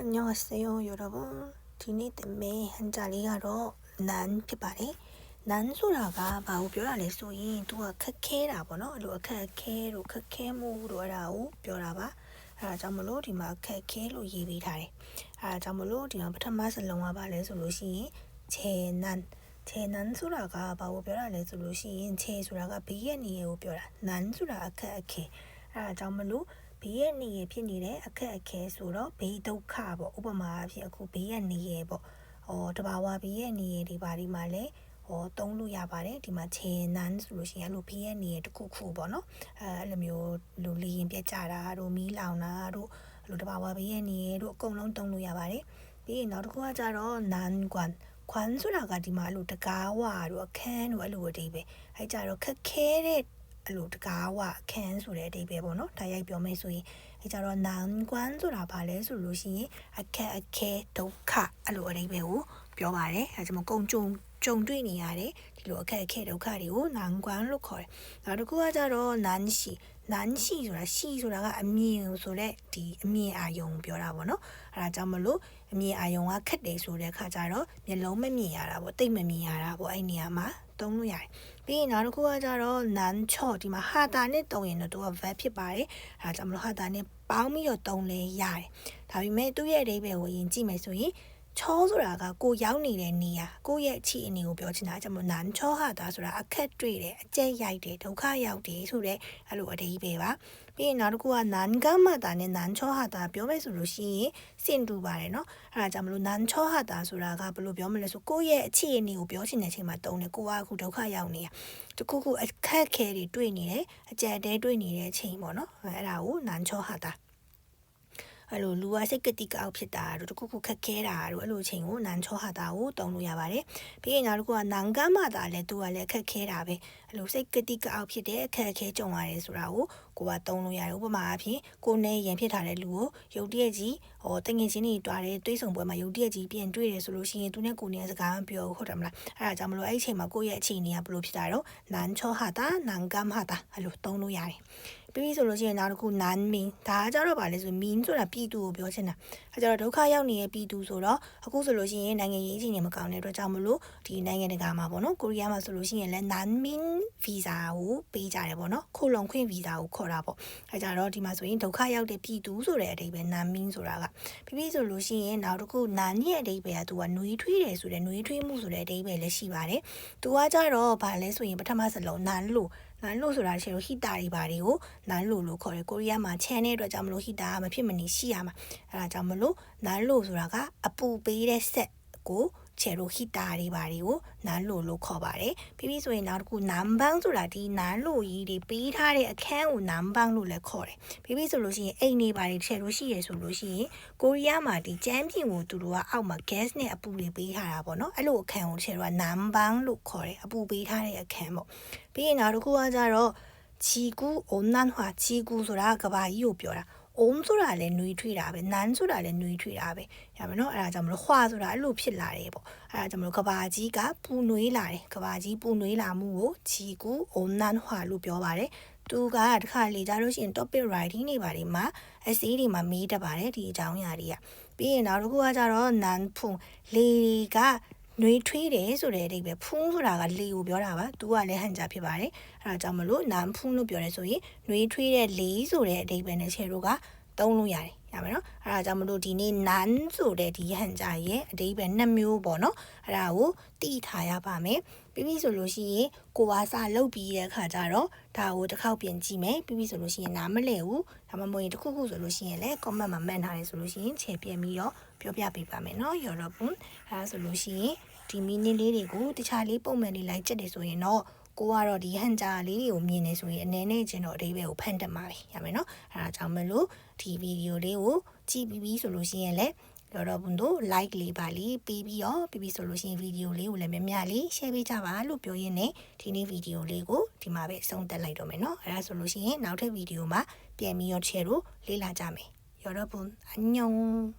안녕하세요 여러분 디니 때문에 한 자리가로 난ဖြစ်ပါတယ်난ဆိုတာကဘာကိုပြောတာလဲဆိုရင်သူကခက်ခဲတာပေါ့နော်အဲ့လိုအခက်အခဲလို့ခက်ခဲမှုလို့အဲ့ဒါကိုပြောတာပါအဲ့ဒါကြောင့်မလို့ဒီမှာခက်ခဲလို့ရေးပေးထားတယ်အဲ့ဒါကြောင့်မလို့ဒီမှာပထမစလုံးကဘာလဲဆိုလို့ရှိရင်ခြေနန်းခြေနန်းဆိုတာကဘာကိုပြောတာလဲဆိုလို့ရှိရင်ခြေဆိုတာကဘေးရဲ့နေရာကိုပြောတာနန်းဆိုတာအခက်အခဲအဲ့ဒါကြောင့်မလို့ ဘေးရဲ့နေရဖြစ်နေတဲ့အခက်အခဲဆိုတော့ဘေးဒုက္ခပေါ့ဥပမာအဖြစ်အခုဘေးရဲ့နေရပေါ့ဟောတဘာဝဘေးရဲ့နေရဒီပါဒီမှာလဲဟောတုံးလို့ရပါတယ်ဒီမှာခြေနန်းဆိုလို့ရှိရင်အဲ့လိုဘေးရဲ့နေရတစ်ခုခုပေါ့နော်အဲအဲ့လိုမျိုးလူလီရင်ပြက်ကြတာတို့မီးလောင်တာတို့အဲ့လိုတဘာဝဘေးရဲ့နေရတို့အကုန်လုံးတုံးလို့ရပါတယ်ပြီးရင်နောက်တစ်ခုကကြတော့နန်းကွမ်ခွမ်းဆိုတာကဒီမှာအဲ့လိုတကားဝါတို့အခန်းတို့အဲ့လိုအတိပဲအဲ့ကြတော့ခက်ခဲတဲ့ အဲ့လိုတကားဝအခန်းဆိုတဲ့အတိပဲပေါ့နော်ဒါရိုက်ပြောမယ်ဆိုရင်အဲကြတော့နန်းကွမ်းဆိုတာဘာလဲဆိုလို့ရှိရင်အခက်အခဲဒုက္ခအဲ့လိုအတိပဲကိုပြောပါတယ်အဲကြောင့်ကုံကြုံကြုံတွေ့နေရတယ်ဒီလိုအခက်အခဲဒုက္ခတွေကိုနန်းကွမ်းလို့ခေါ်တယ်နောက်တစ်ခုကကြတော့နန်းရှိ နန်းရှိဆိုတာရှိဆိုတာကအမြင်ဆိုတဲ့ဒီအမြင်အာယုံပြောတာပေါ့နော်အဲဒါကြောင့်မလို့အမြင်အာယုံကခက်တယ်ဆိုတဲ့အခါကျတော့မျက်လုံးမမြင်ရတာပေါ့တိတ်မမြင်ရတာပေါ့အဲ့နေရာမှာသုံးလို့ရတယ်ပြီးရင်နောက်တစ်ခုကကြတော့နန်းချော့ဒီမှာဟာတာနဲ့တုံရင်တော့သူက verb ဖြစ်ပါတယ်အဲဒါကြောင့်မလို့ဟာတာနဲ့ပေါင်းပြီးတော့တုံလဲရတယ်ဒါပေမဲ့သူ့ရဲ့အဓိပ္ပာယ်ကိုယင်ကြည့်မယ်ဆိုရင် ချောဆိုတာကကိုရောက်နေတဲ့နေရာကိုရဲ့အခြေအနေကိုပြောချင်တာအကြောင်းမို့နန်းချောဟာတာဆိုတာအခက်တွေ့တယ်အကျက်ရိုက်တယ်ဒုက္ခရောက်တယ်ဆိုတဲ့အဲ့လိုအဓိပ္ပာယ်ပါပြီးရင်နောက်တစ်ခုကနန်းကမတာနဲ့နန်းချောဟာတာပြောမယ်ဆိုလို့ရှိရင်စင်တူပါတယ်နော်အဲ့ဒါကြောင့်မလို့နန်းချောဟာတာဆိုတာကဘယ်လိုပြောမလဲဆိုကိုရဲ့အခြေအနေကိုပြောချင်တဲ့အချိန်မှာတုံးတယ်ကိုကအခုဒုက္ခရောက်နေတာတခုခုအခက်ခဲတွေတွေ့နေတယ်အကြက်တဲတွေ့နေတဲ့အချိန်ပေါ့နော်အဲ့ဒါကိုနန်းချောဟာတာ အဲ့လိုလူကစိတ်ကတိကအောက်ဖြစ်တာတို့တခုခုခက်ခဲတာတို့အဲ့လိုအချိန်ကိုနန်ချောဟာတာကိုတုံးလို့ရပါတယ်ပြီးရင်နောက်တစ်ခုကနန်ကမ်းမာတာလည်းသူကလည်းခက်ခဲတာပဲအဲ့လိုစိတ်ကတိကအောက်ဖြစ်တဲ့အခက်အခဲကြုံရတယ်ဆိုတာကိုကိုကတုံးလို့ရတယ်ဥပမာအဖြစ်ကိုနဲ့ရန်ဖြစ်ထားတဲ့လူကိုရုတ်တရက်ကြီးဟောတငင်ချင်းတွေတွားတဲ့တွေးဆုံပွဲမှာရုတ်တရက်ကြီးပြန်တွေ့တယ်ဆိုလို့ရှိရင်သူနဲ့ကိုနဲ့စကားမပြောဘူးဟုတ်တယ်မလားအဲ့ဒါကြောင့်မလို့အဲ့ဒီအချိန်မှာကိုရဲ့အခြေအနေကဘယ်လိုဖြစ်တာတော့နန်ချောဟာတာနန်ကမ်းဟာတာအဲ့လိုတုံးလို့ရတယ် ပြီးပြီဆိုလို့ရှိရင်နောက်တစ်ခုနန်မင်းဒါကကြတော့ဗာလဲဆိုမင်းဆိုတာပြည်သူကိုပြောချင်တာအဲကြတော့ဒုက္ခရောက်နေတဲ့ပြည်သူဆိုတော့အခုဆိုလို့ရှိရင်နိုင်ငံရေးအခြေအနေမကောင်းတဲ့အတွက်ကြောင့်မလို့ဒီနိုင်ငံတကာမှာပေါ့နော်ကိုရီးယားမှာဆိုလို့ရှိရင်လည်းနန်မင်းဗီဇာကိုပေးကြတယ်ပေါ့နော်ခိုလုံခွင့်ဗီဇာကိုခေါ်တာပေါ့အဲကြတော့ဒီမှာဆိုရင်ဒုက္ခရောက်တဲ့ပြည်သူဆိုတဲ့အဓိပ္ပာယ်နန်မင်းဆိုတာကပြီးပြီဆိုလို့ရှိရင်နောက်တစ်ခုနန်ရဲ့အဓိပ္ပာယ်ကသူကနှွေးထွေးတယ်ဆိုတဲ့နှွေးထွေးမှုဆိုတဲ့အဓိပ္ပာယ်လည်းရှိပါတယ်သူကကြတော့ဗာလဲဆိုရင်ပထမစလုံးနန်လို့ နန်လို့ဆိုတာရှင်တို့ဟီတာတွေပါတွေကိုနန်လို့လို့ခေါ်တယ်ကိုရီးယားမှာချန်တဲ့အတွက်ကြောင့်မလို့ဟီတာကမဖြစ်မနေရှိရမှာအဲဒါကြောင့်မလို့နန်လို့ဆိုတာကအပူပေးတဲ့ဆက်ကို ချေရိုဟီတာတွေပါတွေကိုနန်းလို့လို့ခေါ်ပါတယ်ပြီးပြီဆိုရင်နောက်တစ်ခုနမ်ဘန်းဆိုတာဒီနန်းလို့ကြီးတွေပေးထားတဲ့အခန်းကိုနမ်ဘန်းလို့လည်းခေါ်တယ်ပြီးပြီဆိုလို့ရှိရင်အိမ်နေပါတွေချေရိုရှိရဆိုလို့ရှိရင်ကိုရီးယားမှာဒီကျမ်းပြင်ကိုသူတို့ကအောက်မှာ gas နဲ့အပူတွေပေးထားတာပေါ့နော်အဲ့လိုအခန်းကိုချေရိုကနမ်ဘန်းလို့ခေါ်တယ်အပူပေးထားတဲ့အခန်းပေါ့ပြီးရင်နောက်တစ်ခုကကြတော့ချီကူအွန်နန်ဟွာချီကူဆိုတာကဘာကြီးကိုပြောတာ အုံးဆိုတာလည်းနှွေးထွေးတာပဲနန်းဆိုတာလည်းနှွေးထွေးတာပဲရပါတော့အဲ့ဒါကြောင့်မလို့ဟွာဆိုတာအဲ့လိုဖြစ်လာတယ်ပေါ့အဲ့ဒါကြောင့်မလို့ကဘာကြီးကပူနှွေးလာတယ်ကဘာကြီးပူနှွေးလာမှုကိုချီကူအုံးနန်းဟွာလို့ပြောပါတယ်သူကတခါလေကြလို့ရှိရင် topic writing တွေပါတယ်မှာ essay တွေမှာမေးတတ်ပါတယ်ဒီအကြောင်းအရာတွေကပြီးရင်နောက်တစ်ခုကကြတော့နန်ဖုန်လေက နှွေးထွေးတယ်ဆိုတဲ့အဓိပ္ပာယ်ဖုံးဆိုတာကလေကိုပြောတာပါသူကလည်းဟန်ကြဖြစ်ပါတယ်အဲဒါကြောင့်မလို့နန်ဖုံးလို့ပြောရဲဆိုရင်နှွေးထွေးတဲ့လေဆိုတဲ့အဓိပ္ပာယ်နဲ့ခြေတို့က သုံးလို့ရတယ်ရမယ်နော်အဲဒါကြောင့်မလို့ဒီနေ့နန်းဆိုတဲ့ဒီဟန်ကြရဲ့အဓိပ္ပာယ်နှစ်မျိုးပေါ့နော်အဲဒါကိုတိထားရပါမယ်ပြီးပြီဆိုလို့ရှိရင်ကိုပါစာလုတ်ပြီးတဲ့အခါကျတော့ဒါကိုတစ်ခေါက်ပြင်ကြည့်မယ်ပြီးပြီဆိုလို့ရှိရင်နားမလည်ဘူးဒါမှမဟုတ်ရင်တစ်ခုခုဆိုလို့ရှိရင်လည်း comment မှာမှတ်ထားတယ်ဆိုလို့ရှိရင်ခြေပြင်ပြီးတော့ပြောပြပေးပါမယ်နော်ရော်တော့ဘူးအဲဒါဆိုလို့ရှိရင်ဒီမီနစ်လေးတွေကိုတခြားလေးပုံမှန်လေးလိုက်ချက်တယ်ဆိုရင်တော့ ကိုကတော့ဒီဟန်ဂျာလေးတွေကိုမြင်နေဆိုရင်အနေနဲ့ချင်းတော့အသေးပဲကိုဖန်တက်မှာပဲရမယ်နော်အဲဒါကြောင့်မလို့ဒီဗီဒီယိုလေးကိုကြည့်ပြီးပြီဆိုလို့ရှိရင်လည်းတော့တော့ဘုံတို့ like လေးပါလေးပြီးပြီးတော့ပြီးပြီးဆိုလို့ရှိရင်ဗီဒီယိုလေးကိုလည်းများများလေး share ပေးကြပါလို့ပြောရင်းနဲ့ဒီနေ့ဗီဒီယိုလေးကိုဒီမှာပဲအဆုံးသတ်လိုက်တော့မယ်နော်အဲဒါဆိုလို့ရှိရင်နောက်ထပ်ဗီဒီယိုမှာပြန်ပြီးတော့ share လို့လေ့လာကြမယ်여러분 안녕